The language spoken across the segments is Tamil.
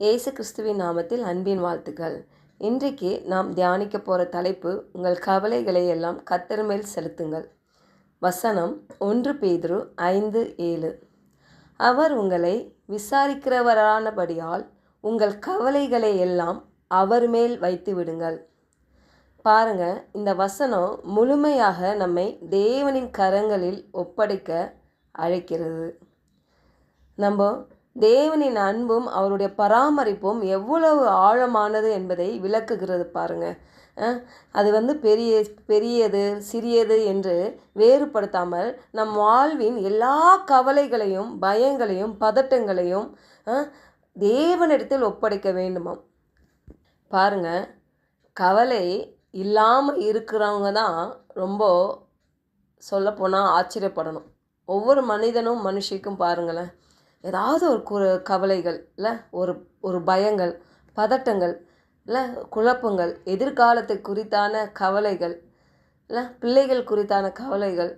இயேசு கிறிஸ்துவின் நாமத்தில் அன்பின் வாழ்த்துக்கள். இன்றைக்கு நாம் தியானிக்க போகிற தலைப்பு உங்கள் கவலைகளை எல்லாம் கத்தர் மேல் செலுத்துங்கள். வசனம் ஒன்று பேதுரு ஐந்து ஏழு. அவர் உங்களை விசாரிக்கிறவரானபடியால் உங்கள் கவலைகளை எல்லாம் அவர் மேல் வைத்து விடுங்கள். பாருங்க இந்த வசனம் முழுமையாக நம்மை தேவனின் கரங்களில் ஒப்படைக்க அழைக்கிறது. நம்ம தேவனின் அன்பும் அவருடைய பராமரிப்பும் எவ்வளவு ஆழமானது என்பதை விளக்குகிறது பாருங்க. அது வந்து பெரிய பெரியது சிறியது என்று வேறுபடுத்தாமல் நம் வாழ்வின் எல்லா கவலைகளையும் பயங்களையும் பதட்டங்களையும் தேவனிடத்தில் ஒப்படைக்க வேண்டுமாம். பாருங்க கவலை இல்லாமல் இருக்கிறவங்க தான் ரொம்ப சொல்லப்போனால் ஆச்சரியப்படணும். ஒவ்வொரு மனிதனும் மனுஷிக்கும் பாருங்களேன். ஏதாவது ஒரு கு கவலைகள் இல்லை ஒரு ஒரு பயங்கள் பதட்டங்கள் இல்லை குழப்பங்கள் எதிர்காலத்தை குறித்தான கவலைகள் இல்லை பிள்ளைகள் குறித்தான கவலைகள்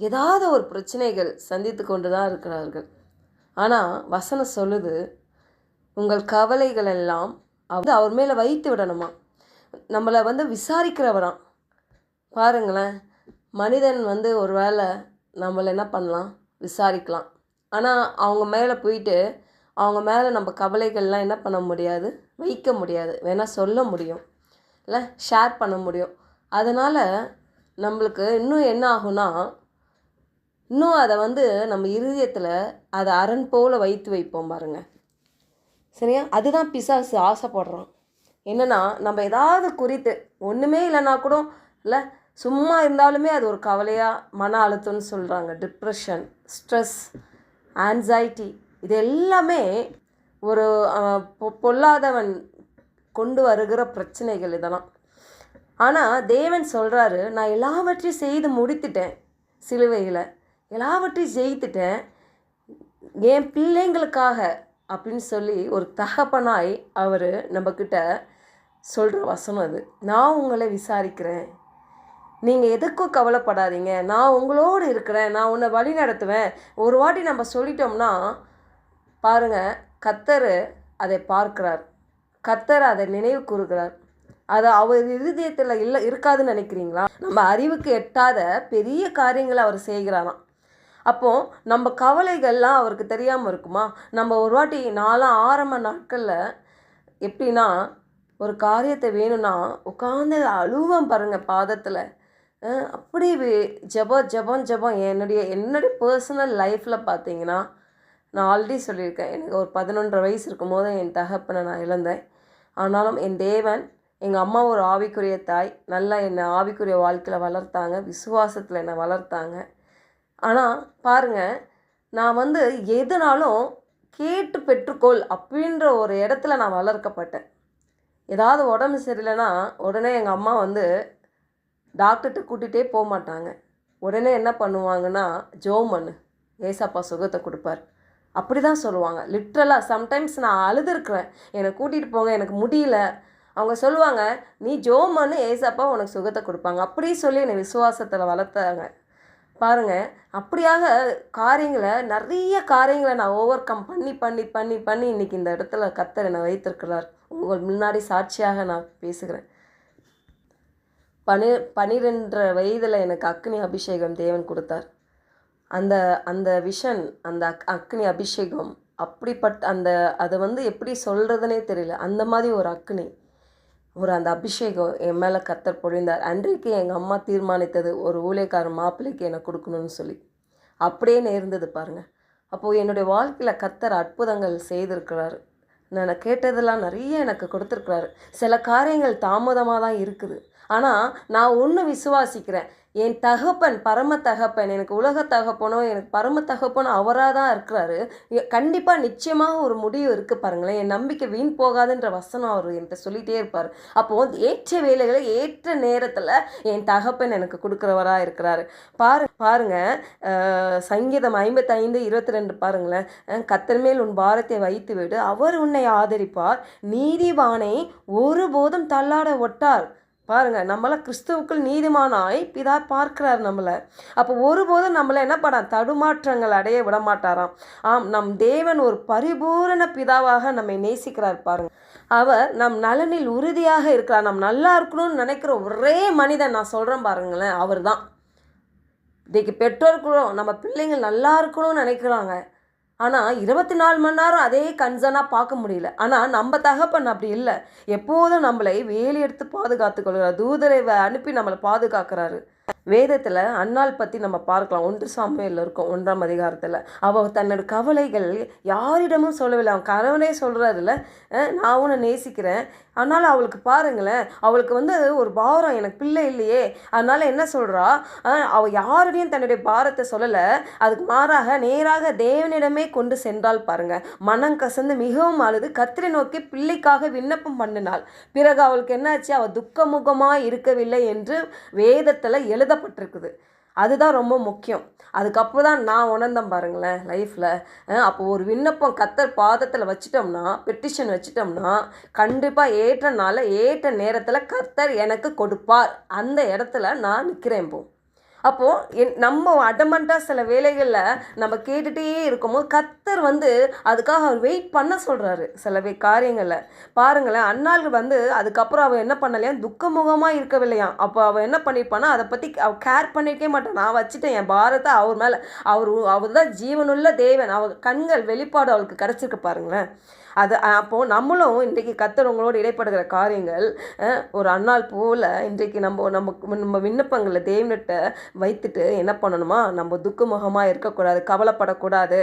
ஏதாவது ஒரு பிரச்சனைகள் சந்தித்து கொண்டு தான் இருக்கிறார்கள். ஆனால் வசனம் சொல்லுது உங்கள் கவலைகள் எல்லாம் வந்து அவர் மேலே வைத்து விடணுமா? நம்மளை வந்து விசாரிக்கிறவராம் பாருங்களேன் மனிதன் வந்து ஒரு வேளை நம்மளை என்ன பண்ணலாம்? விசாரிக்கலாம். ஆனால் அவங்க மேலே போயிட்டு அவங்க மேலே நம்ம கவலைகள்லாம் என்ன பண்ண முடியாது? வைக்க முடியாது. வேணால் சொல்ல முடியும். இல்லை ஷேர் பண்ண முடியும். அதனால் நம்மளுக்கு இன்னும் என்ன ஆகும்னா இன்னும் அதை வந்து நம்ம இருதயத்தில் அதை அரண் போல் வைத்து வைப்போம் பாருங்கள் சரியா? அதுதான் பிசாசு ஆசைப்படுறோம் என்னென்னா நம்ம ஏதாவது குறித்து ஒன்றுமே இல்லைன்னா கூட இல்லை சும்மா இருந்தாலுமே அது ஒரு கவலையாக மன அழுத்தம்னு சொல்கிறாங்க டிப்ரெஷன் ஸ்ட்ரெஸ் ஆன்சைட்டி இது எல்லாமே ஒரு பொ- பொல்லாதவன் கொண்டு வருகிற பிரச்சனைகள் இதெல்லாம். ஆனால் தேவன் சொல்கிறாரு நான் எல்லாவற்றையும் செய்து முடித்துட்டேன் சிலுவையில். எல்லாவற்றையும் ஜெயித்துட்டேன். என் பிள்ளைங்களுக்காக அப்படின்னு சொல்லி ஒரு தகப்பனாய் அவர் நம்மக்கிட்ட சொல்கிற வசனம் அது. நான் உங்களை விசாரிக்கிறேன். நீங்கள் எதுக்கும் கவலைப்படாதீங்க. நான் உங்களோடு இருக்கிறேன். நான் உன்னை வழி நடத்துவேன். ஒரு வாட்டி நம்ம சொல்லிட்டோம்னா பாருங்க கத்தர் அதை பார்க்கிறார். கத்தர் அதை நினைவு கூறுகிறார். அது அவர் இருதயத்தில் இல்லை இருக்காதுன்னு நினைக்கிறீங்களா? நம்ம அறிவுக்கு எட்டாத பெரிய காரியங்களை அவர் செய்கிறாராம். அப்போது நம்ம கவலைகள்லாம் அவருக்கு தெரியாமல் இருக்குமா? நம்ம ஒரு வாட்டி நாலாம் ஆரம்ப நாட்களில் எப்படின்னா ஒரு காரியத்தை வேணும்னா உட்காந்து அழுவம் பாருங்கள் பாதத்தில். அப்படி வே- ஜபம் ஜபம் என்னுடைய என்னுடைய பர்சனல் லைஃப்பில் பார்த்தீங்கன்னா நான் ஆல்ரெடி சொல்லியிருக்கேன். எனக்கு ஒரு பதினொன்றரை வயசு இருக்கும்போது என் தகப்பனை நான் இழந்தேன். ஆனாலும் என் தேவன் எங்கள் அம்மா ஒரு ஆவிக்குரிய தாய். நல்லா என்னை ஆவிக்குரிய வாழ்க்கையில் வளர்த்தாங்க. விசுவாசத்தில் என்னை வளர்த்தாங்க. ஆனால் பாருங்க நான் வந்து எதுனாலும் கேட்டு பெற்றுக்கொள் அப்படின்ற ஒரு இடத்துல நான் வளர்க்கப்பட்டேன். ஏதாவது உடம்பு சரியில்லைன்னா உடனே எங்கள் அம்மா வந்து டாக்டர்கிட்ட கூட்டிகிட்டே போக மாட்டாங்க உடனே என்ன பண்ணுவாங்கன்னா ஜோம் பண்ணு ஏசப்பா சுகத்தை கொடுப்பார். அப்படி தான் சொல்லுவாங்க. லிட்ரலாக சம்டைம்ஸ் நான் அழுதுருக்குறேன். என்னை கூட்டிகிட்டு போங்க எனக்கு முடியல. அவங்க சொல்லுவாங்க நீ ஜோம் பண்ணு ஏசப்பா உனக்கு சுகத்தை கொடுப்பாங்க. அப்படி சொல்லி என்னை விசுவாசத்தில் வளர்த்தாங்க. பாருங்க அப்படியாக காரியங்களை நிறைய காரியங்களை நான் ஓவர் கம் பண்ணி பண்ணி பண்ணி பண்ணி இன்னைக்கு இந்த இடத்துல கத்தர் என்னை வைத்திருக்கிறார். உங்கள் முன்னாடி சாட்சியாக நான் பேசுகிறேன். பனி பனிரெண்டரை வயதில் எனக்கு அக்னி அபிஷேகம் தேவன் கொடுத்தார். அந்த அந்த விஷன் அந்த அக் அக்னி அபிஷேகம் அப்படிப்பட்ட அந்த அதை வந்து எப்படி சொல்கிறதுனே தெரியல. அந்த மாதிரி ஒரு அக்னி ஒரு அந்த அபிஷேகம் என் மேலே கத்தர் பொழிந்தார். அன்றைக்கு எங்கள் அம்மா தீர்மானித்தது ஒரு ஊழியக்காரர் மாப்பிள்ளைக்கு எனக்கு கொடுக்கணும்னு சொல்லி. அப்படியே நேர்ந்தது பாருங்கள் அப்போது என்னுடைய வாழ்க்கையில் கத்தர் அற்புதங்கள் செய்திருக்கிறார். நான் கேட்டதெல்லாம் நிறைய எனக்கு கொடுத்துருக்குறாரு. சில காரியங்கள் தாமதமாக தான் இருக்குது. ஆனால் நான் ஒன்று விசுவாசிக்கிறேன். என் தகப்பன் பரம தகப்பன் எனக்கு உலக தகப்பனோ எனக்கு பரம தகப்பனோ அவராக தான் இருக்கிறாரு. கண்டிப்பாக நிச்சயமாக ஒரு முடிவு இருக்குது பாருங்களேன். என் நம்பிக்கை வீண் போகாதுன்ற வசனம் அவர் என்கிட்ட சொல்லிகிட்டே இருப்பார். அப்போது ஏற்ற வேலைகளை ஏற்ற நேரத்தில் என் தகப்பன் எனக்கு கொடுக்குறவராக இருக்கிறாரு. பாரு பாருங்க சங்கீதம் ஐம்பத்தைந்து இருபத்தி ரெண்டு பாருங்களேன். அஹ், கத்தர் மேல் உன் பாரத்தை வைத்து விடு அவர் உன்னை ஆதரிப்பார். நீதிவானை ஒருபோதும் தள்ளாட ஒட்டார். பாருங்கள் நம்மளை கிறிஸ்துவுக்குள் நீதிமானாய் பிதா பார்க்கிறார் நம்மளை. அப்போ ஒருபோதும் நம்மளை என்ன பண்ண தடுமாற்றங்கள் அடைய விட மாட்டாராம் ஆம் நம் தேவன் ஒரு பரிபூரண பிதாவாக நம்மை நேசிக்கிறார் பாருங்க. அவர் நம் நலனில் உறுதியாக இருக்கிறார். நம் நல்லா இருக்கணும்னு நினைக்கிற ஒரே மனிதன் நான் சொல்கிறேன் பாருங்களேன் அவர் தான் இன்றைக்கு பெற்றோர்களும் நம்ம பிள்ளைங்கள் நல்லா இருக்கணும்னு நினைக்கிறாங்க. ஆனால் இருபத்தி நாலு மணி நேரம் அதே கன்சர்னாக பார்க்க முடியல. ஆனால் நம்ம தகப்பன் அப்படி இல்லை. எப்போதும் நம்மளை வேலி எடுத்து பாதுகாத்து கொள்கிறார். தூதரை அனுப்பி நம்மளை பாதுகாக்கிறாரு. வேதத்தில் அன்னாள் பற்றி நம்ம பார்க்கலாம். ஒன்று சாமியில் இருக்கும் ஒன்றாம் அதிகாரத்தில். அவள் தன்னோட கவலைகள் யாரிடமும் சொல்லவில்லை. அவன் கணவனே சொல்கிறாருல நான் உன்னை நேசிக்கிறேன். அதனால் அவளுக்கு பாருங்களேன் அவளுக்கு வந்து ஒரு பாரம் எனக்கு பிள்ளை இல்லையே. அதனால் என்ன சொல்கிறா அவள் யாருடையும் தன்னுடைய பாரத்தை சொல்லலை. அதுக்கு மாறாக நேராக தேவனிடமே கொண்டு சென்றால் பாருங்கள் மனம் கசந்து மிகவும் அழுது கத்திரை நோக்கி பிள்ளைக்காக விண்ணப்பம் பண்ணினாள். பிறகு அவளுக்கு என்னாச்சு? அவள் துக்கமுகமாக இருக்கவில்லை என்று வேதத்தில் எழுதப்பட்டிருக்குது. அதுதான் ரொம்ப முக்கியம். அதுக்கப்புறம் தான் நான் உணர்ந்தேன் பாருங்களேன் லைஃப்பில் அப்போ ஒரு விண்ணப்பம் கத்தர் பாதத்தில் வச்சிட்டோம்னா பெட்டிஷன் வச்சிட்டோம்னா கண்டிப்பாக ஏற்ற நாளில் ஏற்ற நேரத்தில் கர்த்தர் எனக்கு கொடுப்பார். அந்த இடத்துல நான் நிற்கிறேன் இப்போ. அப்போது என் நம்ம அடமண்ட்டாக சில வேலைகளில் நம்ம கேட்டுகிட்டே இருக்கும்போது கத்தர் வந்து அதுக்காக அவர் வெயிட் பண்ண சொல்கிறாரு சில காரியங்களில். பாருங்களேன் அண்ணாள் வந்து அதுக்கப்புறம் அவள் என்ன பண்ணலையா? துக்கமுகமாக இருக்கவில்லையாம். அப்போ அவள் என்ன பண்ணியிருப்பானா அதை பற்றி அவள் கேர் பண்ணியிருக்கே மாட்டான். நான் வச்சுட்டேன் என் பாரத்தை அவர் மேலே. அவர் அவர் தான் ஜீவனுள்ள தேவன். அவள் கண்கள் வெளிப்பாடு அவளுக்கு கிடச்சிருக்கு பாருங்களேன். அது அப்போது நம்மளும் இன்றைக்கி கத்தர் இடைப்படுகிற காரியங்கள் ஒரு அண்ணாள் போல் இன்றைக்கு நம்ம நம்ம நம்ம விண்ணப்பங்களை தேவனிட்ட வைத்துட்டு என்ன பண்ணணுமா? நம்ம துக்குமுகமாக இருக்கக்கூடாது கவலைப்படக்கூடாது.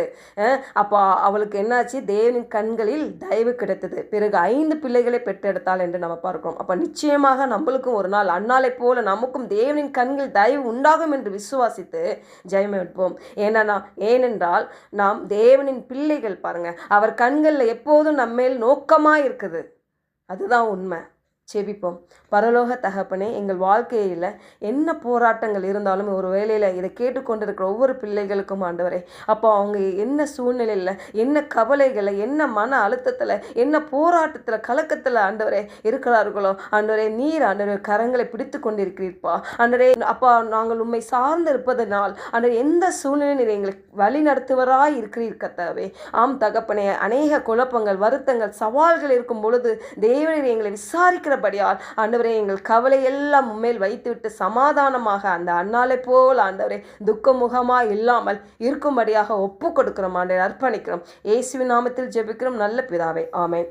அப்போ அவளுக்கு என்னாச்சு? தேவனின் கண்களில் தயவு கிடைத்தது. பிறகு ஐந்து பிள்ளைகளை பெற்றெடுத்தாள் என்று நம்ம பார்க்கிறோம். அப்போ நிச்சயமாக நம்மளுக்கும் ஒரு நாள் அண்ணாளைப் போல நமக்கும் தேவனின் கண்கள் தயவு உண்டாகும் என்று விசுவாசித்து ஜெயம் எடுப்போம் ஏன்னா ஏனென்றால் நாம் தேவனின் பிள்ளைகள் பாருங்கள் அவர் கண்களில் எப்போது எப்போதும் நம்மேல் நோக்கமாக இருக்குது. அதுதான் உண்மை. செபிப்போம். பரலோக தகப்பனே எங்கள் வாழ்க்கையில் என்ன போராட்டங்கள் இருந்தாலும் ஒரு வேலையில் இதை கேட்டுக்கொண்டிருக்கிற ஒவ்வொரு பிள்ளைகளுக்கும் ஆண்டவரே அப்போ அவங்க என்ன சூழ்நிலையில் என்ன கவலைகளை என்ன மன அழுத்தத்தில் என்ன போராட்டத்தில் கலக்கத்தில் ஆண்டவரே இருக்கிறார்களோ ஆண்டவரே நீர் ஆண்டவரே கரங்களை பிடித்து கொண்டிருக்கிறீர்ப்பா. ஆண்டவரே அப்பா நாங்கள் உண்மை சார்ந்து இருப்பதனால் ஆண்டவரே எந்த சூழ்நிலை நீர் எங்களை வழி நடத்துவராய் இருக்கிறீர் கத்தாவே ஆம் தகப்பனே அநேக குழப்பங்கள் வருத்தங்கள் சவால்கள் இருக்கும் பொழுது தேவனீர் எங்களை இருக்கிறபடியால் ஆண்டவரே எங்கள் கவலை எல்லாம் உண்மையில் வைத்துவிட்டு சமாதானமாக அந்த அண்ணாலை போல் ஆண்டவரே துக்கமுகமாக இல்லாமல் இருக்கும்படியாக ஒப்பு கொடுக்கிறோம் ஆண்டவர் அர்ப்பணிக்கிறோம். இயேசுவின் நாமத்தில் ஜெபிக்கிறோம். நல்ல பிதாவே. ஆமேன்.